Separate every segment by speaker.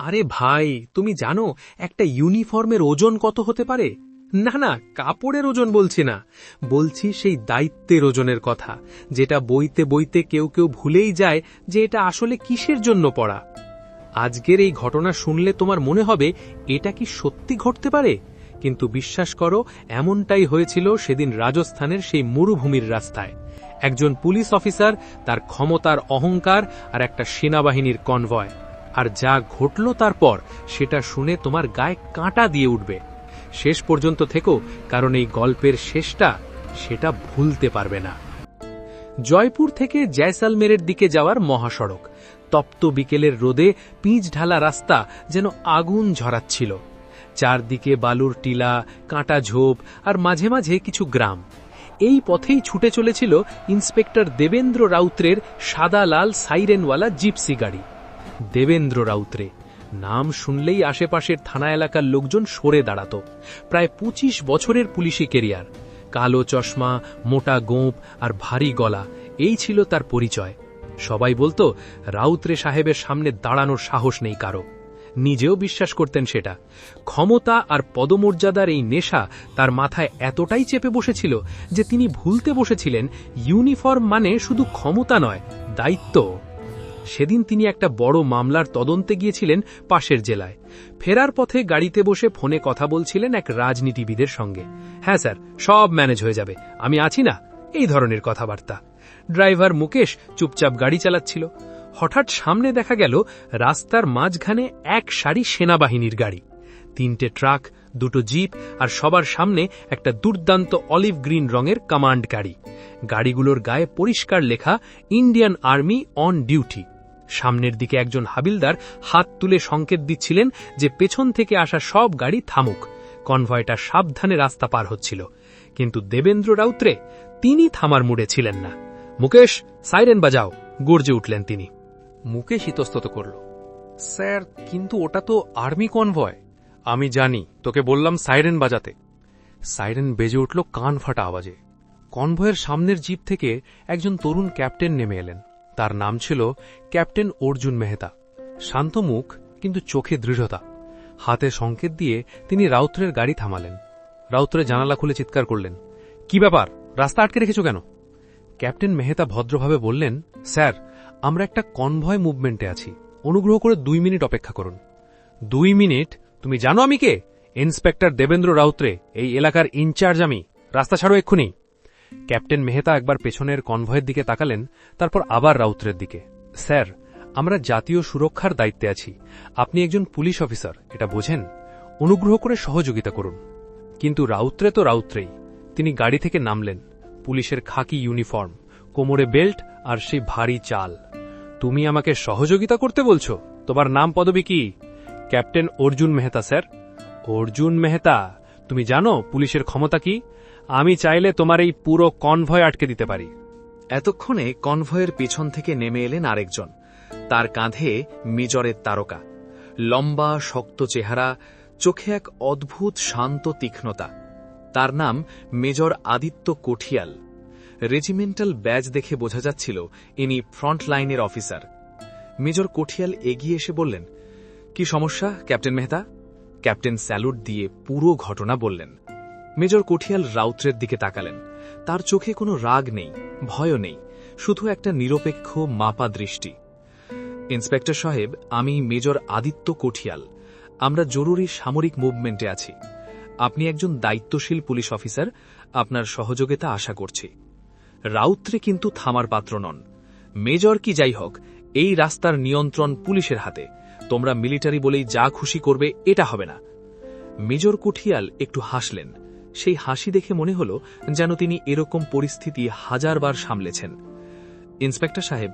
Speaker 1: আরে ভাই, তুমি জানো, একটা ইউনিফর্মের ওজন কত হতে পারে? না না, কাপড়ের ওজন বলছি না। বলছি সেই দায়িত্বের ওজনের কথা, যেটা বইতে বইতে কেউ কেউ ভুলেই যায় যে এটা আসলে কিসের জন্য পড়া। আজকের এই ঘটনা শুনলে তোমার মনে হবে, এটা কি সত্যি ঘটতে পারে? কিন্তু বিশ্বাস করো, এমনটাই হয়েছিল সেদিন রাজস্থানের সেই মরুভূমির রাস্তায়। একজন পুলিশ অফিসার, তার ক্ষমতার অহংকার আর একটা সেনাবাহিনীর কনভয়। আর যা ঘটল তারপর, সেটা শুনে তোমার গায়ে কাঁটা দিয়ে উঠবে। শেষ পর্যন্ত থেকো, কারণ এই গল্পের শেষটা সেটা ভুলতে পারবে না। জয়পুর থেকে জয়সালমেরের দিকে যাওয়ার মহাসড়ক। তপ্ত বিকেলের রোদে পিচ ঢালা রাস্তা যেন আগুন ঝরাচ্ছিল। চারদিকে বালুর টিলা, কাঁটা ঝোপ আর মাঝে মাঝে কিছু গ্রাম। এই পথেই ছুটে চলেছিল ইন্সপেক্টর দেবেন্দ্র রাউত্রের সাদা লাল সাইরেনওয়ালা জিপসি গাড়ি। দেবেন্দ্র রাউত্রে। নাম শুনলেই আশেপাশের থানা এলাকার লোকজন সরে দাঁড়াত। প্রায় ২৫ বছরের পুলিশি কেরিয়ার। কালো চশমা, মোটা গোঁপ আর ভারী গলা, এই ছিল তার পরিচয়। সবাই বলতো, রাউত্রে সাহেবের সামনে দাঁড়ানোর সাহস নেই কারও। নিজেও বিশ্বাস করতেন সেটা। ক্ষমতা আর পদমর্যাদার এই নেশা তার মাথায় এতটাই চেপে বসেছিল যে তিনি ভুলতে বসেছিলেন, ইউনিফর্ম মানে শুধু ক্ষমতা নয় দায়িত্ব সেদিন তিনি একটা বড় মামলার তদন্তে গিয়েছিলেন পাশের জেলায়। ফেরার পথে গাড়িতে বসে ফোনে কথা বলছিলেন এক রাজনীতিবিদের সঙ্গে। হ্যাঁ স্যার, সব ম্যানেজ হয়ে যাবে। আমি আছি না। এই ধরনের কথাবার্তা। ড্রাইভার মুকেশ চুপচাপ গাড়ি চালাচ্ছিল। হঠাৎ সামনে দেখা গেল রাস্তার মাঝখানে এক সারি সেনাবাহিনীর গাড়ি। তিনটে ট্রাক, দুটো জিপ আর সবার সামনে একটা দুর্দান্ত অলিভ গ্রিন রঙের কমান্ড গাড়ি। গাড়িগুলোর গায়ে পরিষ্কার লেখা, ইন্ডিয়ান আর্মি অন ডিউটি। সামনের দিকে একজন হাবিলদার হাত তুলে সংকেত দিচ্ছিলেন যে পেছন থেকে আসা সব গাড়ি থামুক। কনভয়টা সাবধানে রাস্তা পার হচ্ছিল। কিন্তু দেবেন্দ্র রাউত্রে তিনি থামার মুডে ছিলেন না। মুকেশ, সাইরেন বাজাও, গর্জে উঠলেন তিনি। মুকেশ ইতস্তত করল, স্যার, কিন্তু ওটা তো আর্মি কনভয়। আমি জানি, তোকে বললাম সাইরেন বাজাতে। সাইরেন বেজে উঠল কান ফাটা আওয়াজে। কনভয়ের সামনের জিপ থেকে একজন তরুণ ক্যাপ্টেন নেমে এলেন। তার নাম ছিল ক্যাপ্টেন অর্জুন মেহতা। শান্ত মুখ, কিন্তু চোখে দৃঢ়তা। হাতে সংকেত দিয়ে তিনি রাউত্রের গাড়ি থামালেন। রাউত্রে জানালা খুলে চিৎকার করলেন, কি ব্যাপার? রাস্তা আটকে রেখেছ কেন? ক্যাপ্টেন মেহতা ভদ্রভাবে বললেন, স্যার, আমরা একটা কনভয় মুভমেন্টে আছি। অনুগ্রহ করে দুই মিনিট অপেক্ষা করুন। দুই মিনিট? তুমি জানো আমি কে? ইন্সপেক্টর দেবেন্দ্র রাউত্রে, এই এলাকার ইনচার্জ আমি। রাস্তা ছাড়ো এক্ষুনি। ক্যাপ্টেন মেহতা একবার পেছনের কনভয়ের দিকে তাকালেন, তারপর আবার রাউত্রের দিকে। স্যার, আমরা জাতীয় সুরক্ষার দায়িত্বে আছি। আপনি একজন পুলিশ অফিসার, এটা বোঝেন? অনুগ্রহ করে সহযোগিতা করুন। কিন্তু রাউত্রে তো রাউত্রেই। তিনি গাড়ি থেকে নামলেন, পুলিশের খাকি ইউনিফর্ম, কোমরে বেল্ট আর সেই ভারী চাল। তুমি আমাকে সহযোগিতা করতে বলছো? তোমার নাম পদবী কি? Captain Arjun Mehta, sir. Arjun Mehta, তুমি জানো পুলিশের ক্ষমতা কি? আমি চাইলে তোমার এই পুরো কনভয় আটকে দিতে পারি।
Speaker 2: এতক্ষণে কনভয়ের পেছন থেকে নেমে এলেন আরেকজন। তার কাঁধে মেজরের তারকা। লম্বা, শক্ত চেহারা, চোখে এক অদ্ভুত শান্ত তীক্ষ্ণতা। তার নাম major Aditya Kothiyal. Regimental badge দেখে বোঝা যাচ্ছিল, ইনি ফ্রন্ট লাইনের অফিসার। মেজর কোঠিয়াল এগিয়ে এসে বললেন, কি সমস্যা, ক্যাপ্টেন মেহতা? ক্যাপ্টেন স্যালুট দিয়ে পুরো ঘটনা বললেন। মেজর কোঠিয়াল রাউত্রের দিকে তাকালেন। তার চোখে কোনো রাগ নেই, ভয়ও নেই, শুধু একটা নিরপেক্ষ মাপা দৃষ্টি ইন্সপেক্টর সাহেব, আমি মেজর আদিত্য কোঠিয়াল। আমরা জরুরি সামরিক মুভমেন্টে আছি। আপনি একজন দায়িত্বশীল পুলিশ অফিসার, আপনার সহযোগিতা আশা করছি। রাউত্রে কিন্তু থামার পাত্র নন। মেজর কি যাই হোক, এই রাস্তার নিয়ন্ত্রণ পুলিশের হাতে। তোমরা মিলিটারি বলেই যা খুশি করবে, এটা হবে না। মেজর কুঠিয়াল একটু হাসলেন। সেই হাসি দেখে মনে হল যেন তিনি এরকম পরিস্থিতি হাজারবার সামলেছেন। ইন্সপেক্টর সাহেব,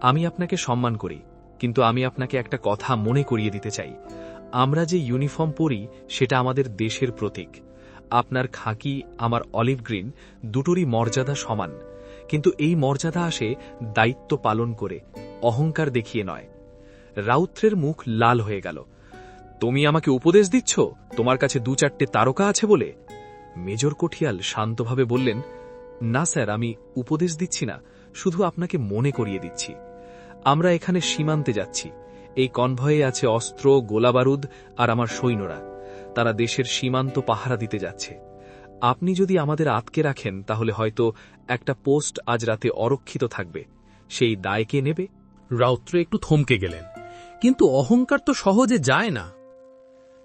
Speaker 2: আমি আপনাকে সম্মান করি, কিন্তু আমি আপনাকে একটা কথা মনে করিয়ে দিতে চাই। আমরা যে ইউনিফর্ম পরি, সেটা আমাদের দেশের প্রতীক। আপনার খাকি, আমার অলিভ গ্রিন দুটোরই মর্যাদা সমান। কিন্তু এই মর্যাদা আসে দায়িত্ব পালন করে, অহংকার দেখিয়ে নয়। রাউত্রের মুখ লাল হয়ে গেল। তুমি আমাকে উপদেশ দিচ্ছ? তোমার কাছে দু চারটে তারকা আছে বলে? মেজর কঠিয়াল শান্তভাবে বললেন, না স্যার, আমি উপদেশ দিচ্ছি না, শুধু আপনাকে মনে করিয়ে দিচ্ছি। আমরা এখানে সীমান্তে যাচ্ছি। এই কনভয়ে আছে অস্ত্র, গোলাবারুদ আর আমার সৈন্যরা। তারা দেশের সীমান্ত পাহারা দিতে যাচ্ছে। আপনি যদি আমাদের আটকে রাখেন, তাহলে হয়তো একটা পোস্ট আজ রাতে অরক্ষিত থাকবে। সেই দায় কে নেবে?
Speaker 1: রাউত্র একটু থমকে গেলেন। কিন্তু অহংকার তো সহজে যায় না।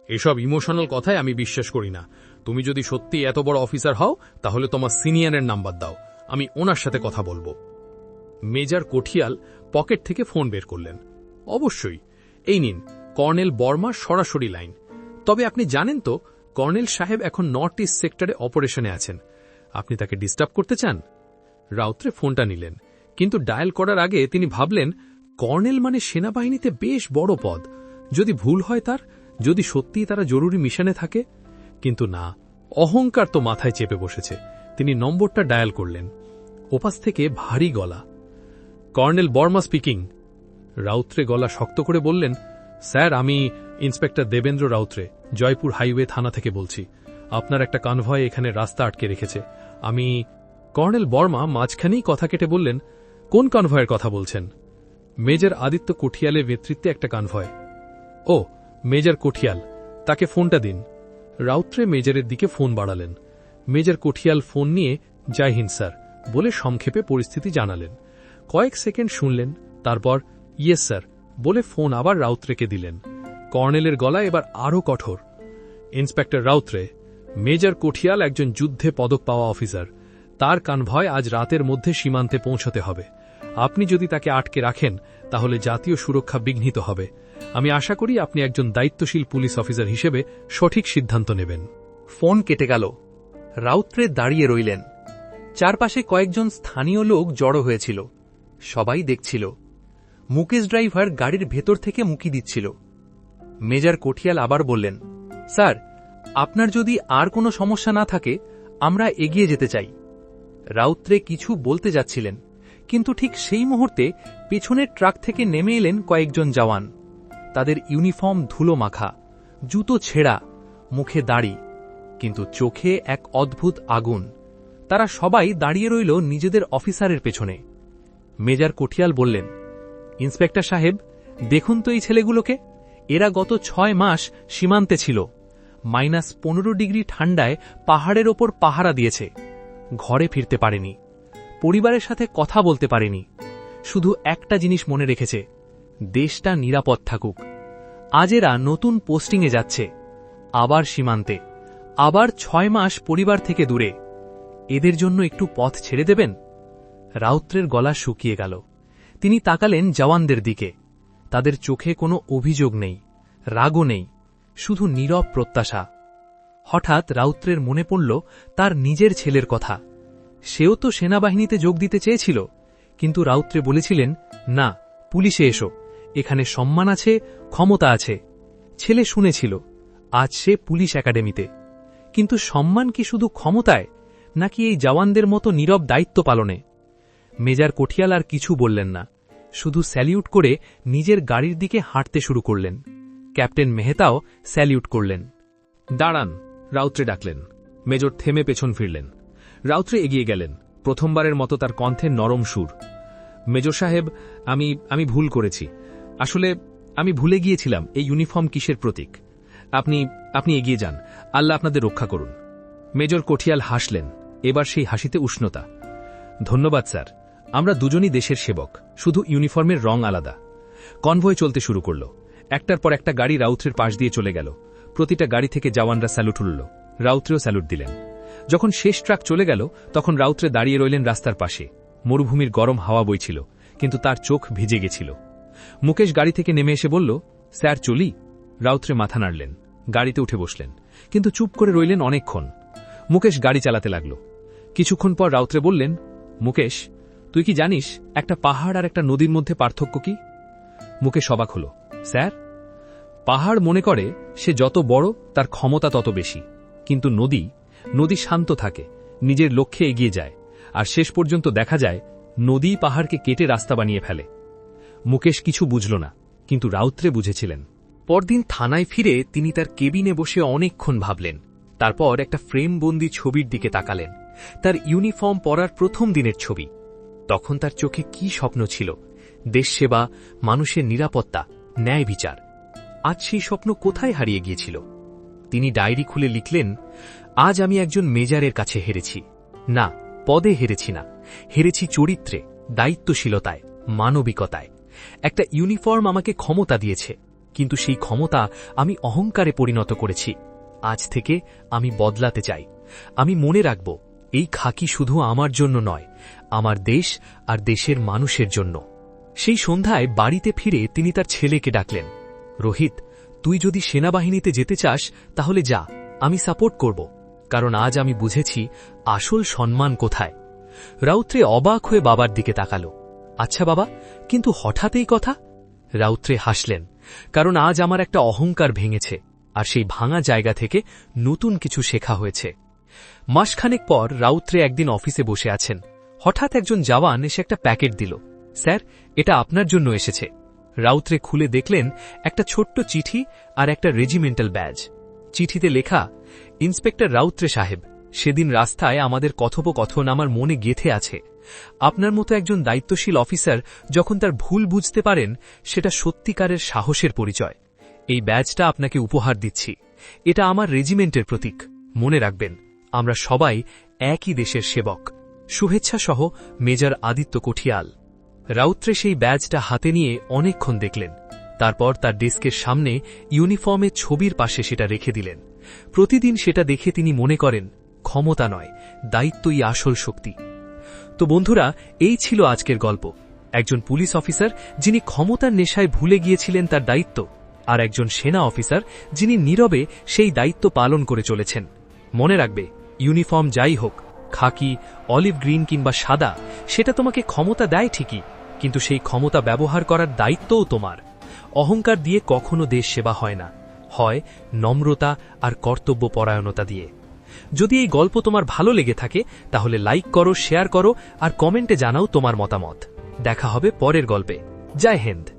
Speaker 1: এসব ইমোশনাল কথায় আমি বিশ্বাস করি না। তুমি যদি সত্যি এত বড় অফিসার হও, তাহলে তোমার সিনিয়রের নাম্বার দাও। আমি ওনার সাথে কথা বলব। মেজর কোঠিয়াল পকেট থেকে ফোন বের করলেন। অবশ্যই। এই নিন, কর্নেল বর্মার সরাসরি লাইন। তবে আপনি জানেন তো, কর্নেল সাহেব এখন নর্থ ইস্ট সেক্টরে অপারেশনে আছেন। আপনি তাকে ডিস্টার্ব করতে চান? রাউত্রে ফোনটা নিলেন। কিন্তু ডায়াল করার আগে তিনি ভাবলেন, কর্নেল মানে সেনাবাহিনীতে বেশ বড় পদ। যদি ভুল হয় তার, যদি সত্যিই তারা জরুরি মিশনে থাকে কিন্তু না, অহংকার তো মাথায় চেপে বসেছে। তিনি নম্বরটা ডায়াল করলেন। ওপাশ থেকে ভারী গলা। Colonel Varma speaking. রাউত্রে গলা শক্ত করে বললেন, স্যার, আমি ইন্সপেক্টর দেবেন্দ্র রাউত্রে, জয়পুর হাইওয়ে থানা থেকে বলছি। আপনার একটা কনভয় এখানে রাস্তা আটকে রেখেছে। আমি কর্নেল বর্মা মাঝখানেই কথা কেটে বললেন, কোন কনভয়ের কথা বলছেন? মেজর আদিত্য কোঠিয়ালের নেতৃত্বে একটা কনভয় ও, মেজর কোঠিয়াল, তাকে ফোনটা দিন। রাউত্রে মেজরের দিকে ফোন বাড়ালেন। মেজর কোঠিয়াল ফোন নিয়ে জয় হিন্দ স্যার, বলে সংক্ষেপে পরিস্থিতি জানালেন। কয়েক সেকেন্ড শুনলেন, তারপর, ইয়েস স্যার, বলে ফোন আবার রাউত্রেকে দিলেন। কর্নেলের গলা এবার আরও কঠোর। ইন্সপেক্টর রাউত্রে, মেজর কোঠিয়াল একজন যুদ্ধে পদক পাওয়া অফিসার। তার কানভয় আজ রাতের মধ্যে সীমান্তে পৌঁছতে হবে। আপনি যদি তাকে আটকে রাখেন, তাহলে জাতীয় সুরক্ষা বিঘ্নিত হবে। আমি আশা করি আপনি একজন দায়িত্বশীল পুলিশ অফিসার হিসেবে সঠিক সিদ্ধান্ত নেবেন।
Speaker 3: ফোন কেটে গেল। রাউত্রে দাঁড়িয়ে রইলেন। চারপাশে কয়েকজন স্থানীয় লোক জড়ো হয়েছিল। সবাই দেখছিল। মুকেশ ড্রাইভার গাড়ির ভেতর থেকে মুকি দিচ্ছিল। মেজার কোঠিয়াল আবার বললেন, স্যার, আপনার যদি আর কোনো সমস্যা না থাকে, আমরা এগিয়ে যেতে চাই। রাউত্রে কিছু বলতে যাচ্ছিলেন, কিন্তু ঠিক সেই মুহূর্তে পেছনের ট্রাক থেকে নেমে এলেন কয়েকজন জওয়ান। তাদের ইউনিফর্ম ধুলো মাখা, জুতো ছেঁড়া, মুখে দাড়ি, কিন্তু চোখে এক অদ্ভুত আগুন। তারা সবাই দাঁড়িয়ে রইল নিজেদের অফিসারের পেছনে। মেজার কোঠিয়াল বললেন, ইন্সপেক্টর সাহেব, দেখুন তো এই ছেলেগুলোকে। এরা গত ছয় মাস সীমান্তে ছিল। মাইনাস পনেরো ডিগ্রি ঠান্ডায় পাহাড়ের ওপর পাহারা দিয়েছে। ঘরে ফিরতে পারেনি। পরিবারের সাথে কথা বলতে পারেনি। শুধু একটা জিনিস মনে রেখেছে দেশটা নিরাপদ থাকুক। আজ এরা নতুন পোস্টিংয়ে যাচ্ছে। আবার সীমান্তে। আবার ছয় মাস পরিবার থেকে দূরে। এদের জন্য একটু পথ ছেড়ে দেবেন? রাউত্রের গলা শুকিয়ে গেল। তিনি তাকালেন জওয়ানদের দিকে। তাদের চোখে কোনো অভিযোগ নেই, রাগও নেই, শুধু নীরব প্রত্যাশা। হঠাৎ রাউত্রের মনে পড়ল তার নিজের ছেলের কথা। সেও তো সেনাবাহিনীতে যোগ দিতে চেয়েছিল, কিন্তু রাউত্রে বলেছিলেন, না, পুলিশে এসো। এখানে সম্মান আছে, ক্ষমতা আছে। ছেলে শুনেছিল, আজ সে পুলিশ একাডেমিতে। কিন্তু সম্মান কি শুধু ক্ষমতায়, নাকি এই জওয়ানদের মতো নীরব দায়িত্ব পালনে? মেজার কঠিয়াল আর কিছু বললেন না। শুধু স্যালিউট করে নিজের গাড়ির দিকে হাঁটতে শুরু করলেন। ক্যাপ্টেন মেহতাও স্যালিউট করলেন।
Speaker 2: দাঁড়ান, রাউত্রে ডাকলেন। মেজর থেমে পেছন ফিরলেন। রাউত্রে এগিয়ে গেলেন। প্রথমবারের মতো তার কণ্ঠের নরম সুর। মেজর সাহেব, আমি আমি ভুল করেছি। আসলে, আমি ভুলে গিয়েছিলাম এই ইউনিফর্ম কিসের প্রতীক। আপনি আপনি এগিয়ে যান। আল্লাহ আপনাদের রক্ষা করুন। মেজর কঠিয়াল হাসলেন। এবার সেই হাসিতে উষ্ণতা। ধন্যবাদ, স্যার। আমরা দুজনই দেশের সেবক। শুধু ইউনিফর্মের রং আলাদা। কনভয় চলতে শুরু করল। একটার পর একটা গাড়ি রাউত্রের পাশ দিয়ে চলে গেল। প্রতিটা গাড়ি থেকে জওয়ানরা স্যালুট উঠল। রাউত্রেও স্যালুট দিলেন। যখন শেষ ট্রাক চলে গেল, তখন রাউত্রে দাঁড়িয়ে রইলেন রাস্তার পাশে। মরুভূমির গরম হাওয়া বইছিল, কিন্তু তার চোখ ভিজে গেছিল। মুকেশ গাড়ি থেকে নেমে এসে বলল, স্যার, চলি। রাউত্রে মাথা নাড়লেন, গাড়িতে উঠে বসলেন, কিন্তু চুপ করে রইলেন অনেকক্ষণ। মুকেশ গাড়ি চালাতে লাগল। কিছুক্ষণ পর রাউত্রে বললেন, মুকেশ, তুই কি জানিস, একটা পাহাড় আর একটা নদীর মধ্যে পার্থক্য কি? মুকেশ অবাক হল, স্যার, পাহাড় মনে করে সে যত বড়, তার ক্ষমতা তত বেশি। কিন্তু নদী নদী শান্ত থাকে, নিজের লক্ষ্যে এগিয়ে যায়, আর শেষ পর্যন্ত দেখা যায়, নদী পাহাড়কে কেটে রাস্তা বানিয়ে ফেলে। মুকেশ কিছু বুঝল না, কিন্তু রাউত্রে বুঝেছিলেন।
Speaker 3: পরদিন থানায় ফিরে তিনি তার কেবিনে বসে অনেকক্ষণ ভাবলেন। তারপর একটা ফ্রেমবন্দি ছবির দিকে তাকালেন। তার ইউনিফর্ম পরার প্রথম দিনের ছবি। তখন তার চোখে কি স্বপ্ন ছিল? দেশসেবা মানুষের নিরাপত্তা, ন্যায় বিচার। আজ সেই স্বপ্ন কোথায় হারিয়ে গিয়েছিল? তিনি ডায়েরি খুলে লিখলেন, আজ আমি একজন মেজারের কাছে হেরেছি। না, পদে হেরেছি না। হেরেছি চরিত্রে, দায়িত্বশীলতায়, মানবিকতায়। একটা ইউনিফর্ম আমাকে ক্ষমতা দিয়েছে, কিন্তু সেই ক্ষমতা আমি অহংকারে পরিণত করেছি। আজ থেকে আমি বদলাতে চাই। আমি মনে রাখব, এই খাকি শুধু আমার জন্য নয়, আমার দেশ আর দেশের মানুষের জন্য। সেই সন্ধ্যায় বাড়িতে ফিরে তিনি তার ছেলেকে ডাকলেন, রোহিত, তুই যদি সেনাবাহিনীতে যেতে চাস, তাহলে যা, আমি সাপোর্ট করব। কারণ আজ আমি বুঝেছি আসল সম্মান কোথায়। রাউত্রে অবাক হয়ে বাবার দিকে তাকালো। আচ্ছা বাবা, কিন্তু হঠাৎ এই কথা? রাউত্রে হাসলেন, কারণ আজ আমার একটা অহংকার ভেঙেছে, আর সেই ভাঙা জায়গা থেকে নতুন কিছু শেখা হয়েছে। মাসখানেক পর রাউত্রে একদিন অফিসে বসে আছেন। হঠাৎ একজন জওয়ান এসে একটা প্যাকেট দিল। স্যার, এটা আপনার জন্য এসেছে। রাউত্রে খুলে দেখলেন একটা ছোট্ট চিঠি আর একটা রেজিমেন্টাল ব্যাজ চিঠিতে লেখা, ইন্সপেক্টর রাউত্রে সাহেব সেদিন রাস্তায় আমাদের কথোপকথন আমার মনে গেথে আছে। আপনার মতো একজন দায়িত্বশীল অফিসার যখন তার ভুল বুঝতে পারেন, সেটা সত্যিকারের সাহসের পরিচয়। এই ব্যাজটা আপনাকে উপহার দিচ্ছি। এটা আমার রেজিমেন্টের প্রতীক। মনে রাখবেন, আমরা সবাই একই দেশের সেবক। শুভেচ্ছা সহ মেজর আদিত্য কঠিয়াল। রাউত্রে সেই ব্যাজটা হাতে নিয়ে অনেকক্ষণ দেখলেন। তারপর তার ডেস্কের সামনে ইউনিফর্মের ছবির পাশে সেটা রেখে দিলেন। প্রতিদিন সেটা দেখে তিনি মনে করেন ক্ষমতা নয়, দায়িত্বই আসল শক্তি। তো বন্ধুরা, এই ছিল আজকের গল্প। একজন পুলিশ অফিসার যিনি ক্ষমতার নেশায় ভুলে গিয়েছিলেন তার দায়িত্ব, আর একজন সেনা অফিসার যিনি নীরবে সেই দায়িত্ব পালন করে চলেছেন। মনে রাখবে, ইউনিফর্ম যাই হোক, খাকি, অলিভ গ্রিন কিংবা সাদা, সেটা তোমাকে ক্ষমতা দেয় ঠিকই, কিন্তু সেই ক্ষমতা ব্যবহার করার দায়িত্বও তোমার। অহংকার দিয়ে কখনো দেশ সেবা হয় না। হয় নম্রতা আর কর্তব্য পরায়ণতা দিয়ে। যদি এই গল্প তোমার ভালো লেগে থাকে, তাহলে লাইক করো শেয়ার করো, আর কমেন্টে জানাও তোমার মতামত। দেখা হবে পরের গল্পে। জয় হিন্দ।